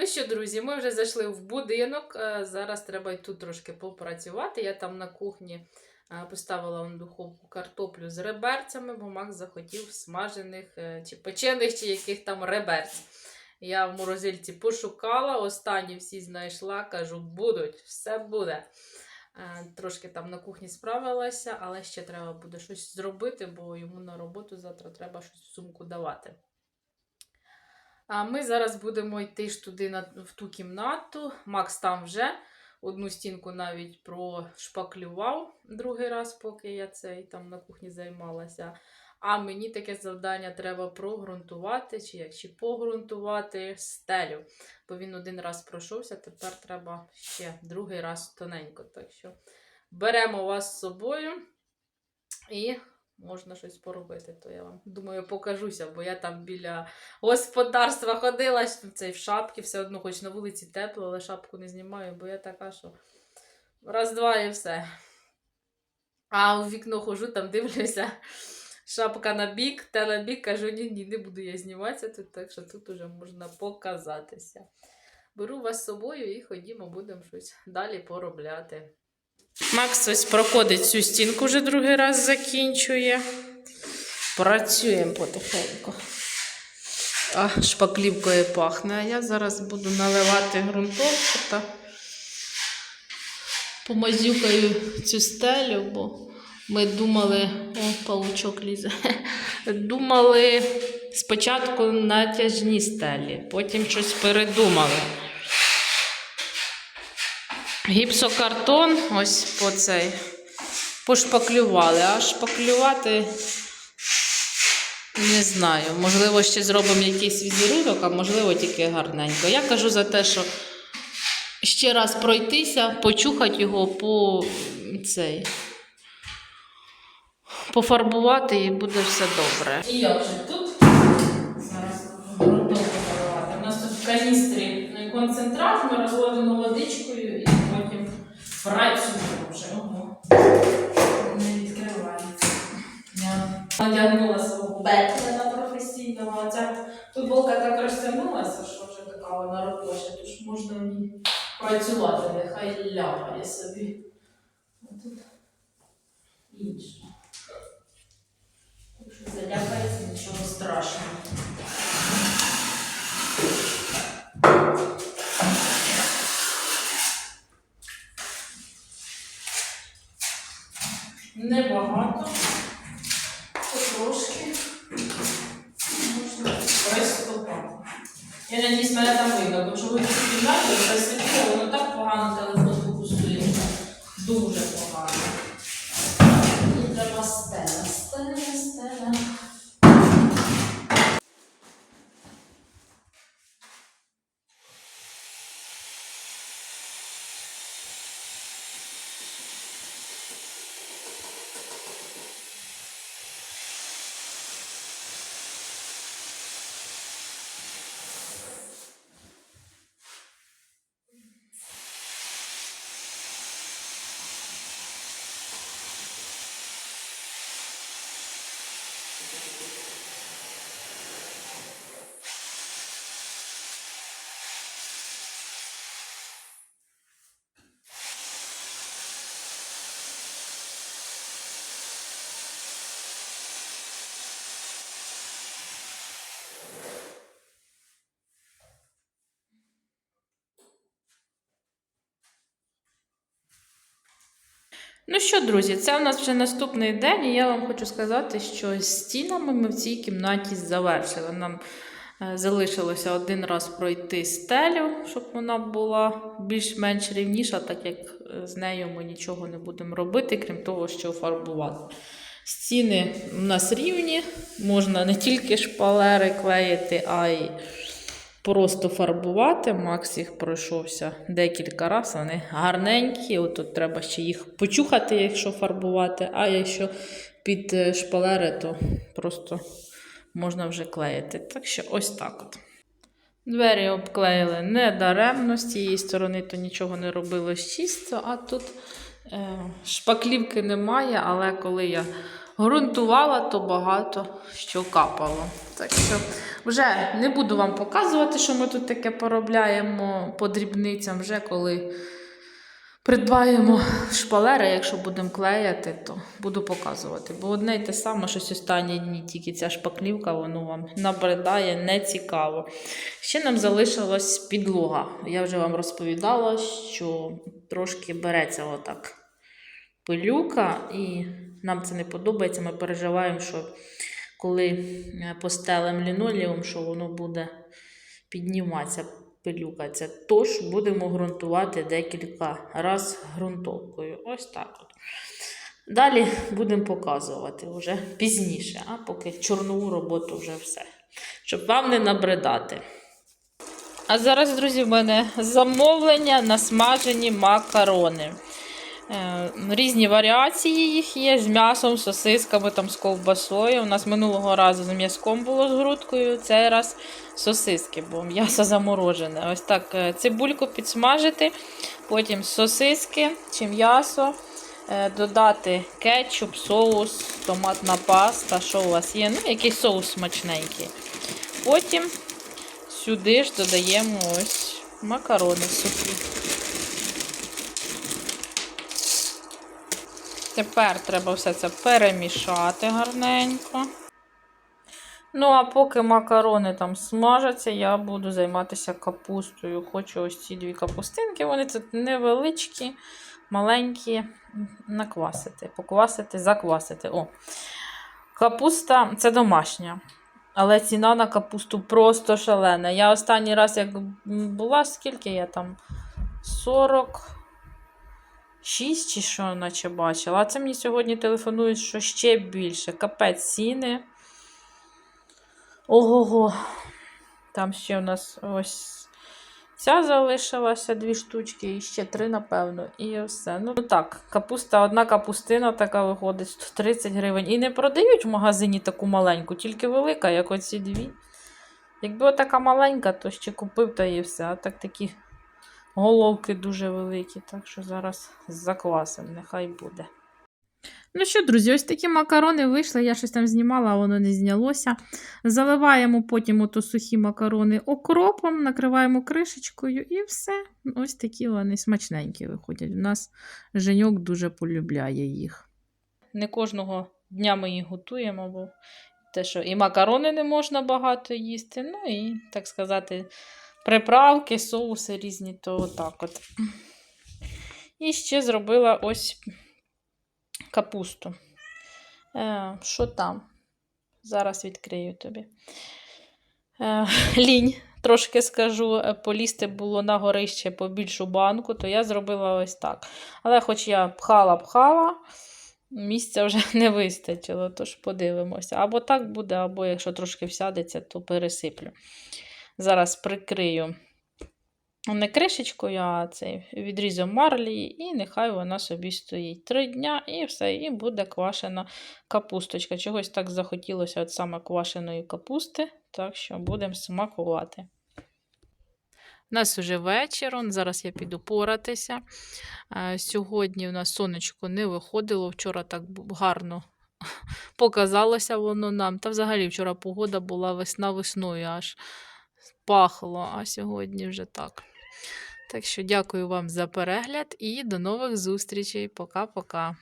Ну що, друзі, ми вже зайшли в будинок. Е, Зараз треба й тут трошки попрацювати. Я там на кухні е, поставила в духовку картоплю з реберцями, бо Макс захотів смажених е, чи печених, чи яких там реберць. Я в морозильці пошукала, останні всі знайшла, кажу, будуть, все буде. Трошки там на кухні справилася, але ще треба буде щось зробити, бо йому на роботу завтра треба щось в сумку давати. А ми зараз будемо йти ж туди на, в ту кімнату. Макс там вже одну стінку навіть прошпаклював другий раз, поки я цей там на кухні займалася. А мені таке завдання треба прогрунтувати, чи як чи погрунтувати стелю. Бо він один раз пройшовся, тепер треба ще другий раз тоненько. Так що беремо вас з собою і можна щось поробити. То я вам думаю, покажуся, бо я там біля господарства ходила в цей в шапці, все одно, хоч на вулиці тепло, але шапку не знімаю, бо я така, що раз-два і все. А у вікно хожу, там дивлюся. Шапка на бік, та на бік, кажу, ні, ні, не буду я зніматися тут, так що тут уже можна показатися. Беру вас з собою і ходімо, будемо щось далі поробляти. Макс ось проходить цю стінку вже другий раз закінчує. Працюємо потихеньку. А, шпаклівкою пахне. А я зараз буду наливати ґрунтовку та помазюкаю цю стелю, бо ми думали, о, паучок лізе. Думали спочатку натяжні стелі, потім щось передумали. Гіпсокартон, ось по цей, пошпаклювали, а шпаклювати не знаю. Можливо, ще зробимо якийсь візерунок, а можливо, тільки гарненько. Я кажу за те, що ще раз пройтися, почухати його по цей. Пофарбувати і буде все добре. І як же тут? Зараз поливати. У нас тут в каністрі концентрат, ми розводимо водичкою працюємо вже. Не відкривається. Я надягнула свого бетлера професійного, а ця футболка так розтягнулася, що вже така вона робоча, тож можна в ній працювати, нехай ляпає собі. А тут інше. Так що заляпається, нічого страшного. Небагато, потрошки можна приступати. Я надіюсь, мене там видно, бо чого тут кімнаті присвітло, воно так погано телефон фокусує. Дуже погано. Мені треба стела, стела, стела. Ну що, друзі, це у нас вже наступний день, і я вам хочу сказати, що з стінами ми в цій кімнаті завершили. Нам е, залишилося один раз пройти стелю, щоб вона була більш-менш рівніша, так як е, з нею ми нічого не будемо робити, крім того, що фарбувати. Стіни у нас рівні, можна не тільки шпалери клеїти, а й просто фарбувати. Макс їх пройшовся декілька разів. Вони гарненькі. От тут треба ще їх почухати, якщо фарбувати. А якщо під е, шпалери, то просто можна вже клеїти. Так що ось так от. Двері обклеїли не даремно, з цієї сторони то нічого не робилось чисто, а тут е, шпаклівки немає, але коли я грунтувала, то багато що капало. Так що вже не буду вам показувати, що ми тут таке поробляємо по дрібницям, вже коли придбаємо шпалери, якщо будемо клеяти, то буду показувати. Бо одне й те саме, щось останні дні, тільки ця шпаклівка, воно вам набридає, не цікаво. Ще нам залишилась підлога. Я вже вам розповідала, що трошки береться отак пилюка, і нам це не подобається. Ми переживаємо, що коли е, постелем лінолеум, що воно буде підніматися пилюка. Це тож будемо ґрунтувати декілька разів ґрунтовкою. Ось так от. Далі будемо показувати вже пізніше, а поки чорнову роботу вже все. Щоб вам не набридати. А зараз, друзі, в мене замовлення на смажені макарони. Е, Різні варіації їх є з м'ясом, сосисками, там, з ковбасою. У нас минулого разу з м'язком було з грудкою, цей раз сосиски, бо м'ясо заморожене. Ось так е, цибульку підсмажити, потім сосиски чи м'ясо, е, додати кетчуп, соус, томатна паста, що у вас є, ну, якийсь соус смачненький. Потім сюди ж додаємо ось макарони сухі. Тепер треба все це перемішати гарненько. Ну, а поки макарони там смажаться, я буду займатися капустою. Хочу ось ці дві капустинки, вони тут невеличкі, маленькі, наквасити, поквасити, заквасити. О. Капуста це домашня. Але ціна на капусту просто шалена. Я останній раз, як була, скільки я там? 40. 6 чи що, наче бачила. А це мені сьогодні телефонують, що ще більше. Капець ціни. Ого-го. Там ще у нас ось ця залишилася, дві штучки, і ще три, напевно. І все. Ну так, капуста, одна капустина така виходить 130 гривень. І не продають в магазині таку маленьку, тільки велика, як оці дві. Якби отака маленька, то ще купив та і все. А так такі головки дуже великі, так що зараз заквасимо, нехай буде. Ну що, друзі, ось такі макарони вийшли. Я щось там знімала, а воно не знялося. Заливаємо потім ото сухі макарони окропом, накриваємо кришечкою і все. Ось такі вони смачненькі виходять. У нас Женьок дуже полюбляє їх. Не кожного дня ми їх готуємо, бо те, що і макарони не можна багато їсти, ну і, так сказати, приправки, соуси різні, то отак от. І ще зробила ось капусту. Е, що там? Зараз відкрию тобі. Е, лінь, трошки скажу, е, полізти було на горище по більшу банку, то я зробила ось так. Але хоч я пхала-пхала, місця вже не вистачило, тож подивимося. Або так буде, або якщо трошки всядеться, то пересиплю. Зараз прикрию не кришечкою, а цей відрізом марлі, і нехай вона собі стоїть. Три дня і все, і буде квашена капусточка. Чогось так захотілося от саме квашеної капусти, так що будемо смакувати. У нас вже вечір, зараз я піду поратися. Е, Сьогодні у нас сонечко не виходило. Вчора так гарно показалося воно нам. Та взагалі вчора погода була весна весною, аж пахло, а сьогодні вже так. Так що дякую вам за перегляд і до нових зустрічей. Пока-пока.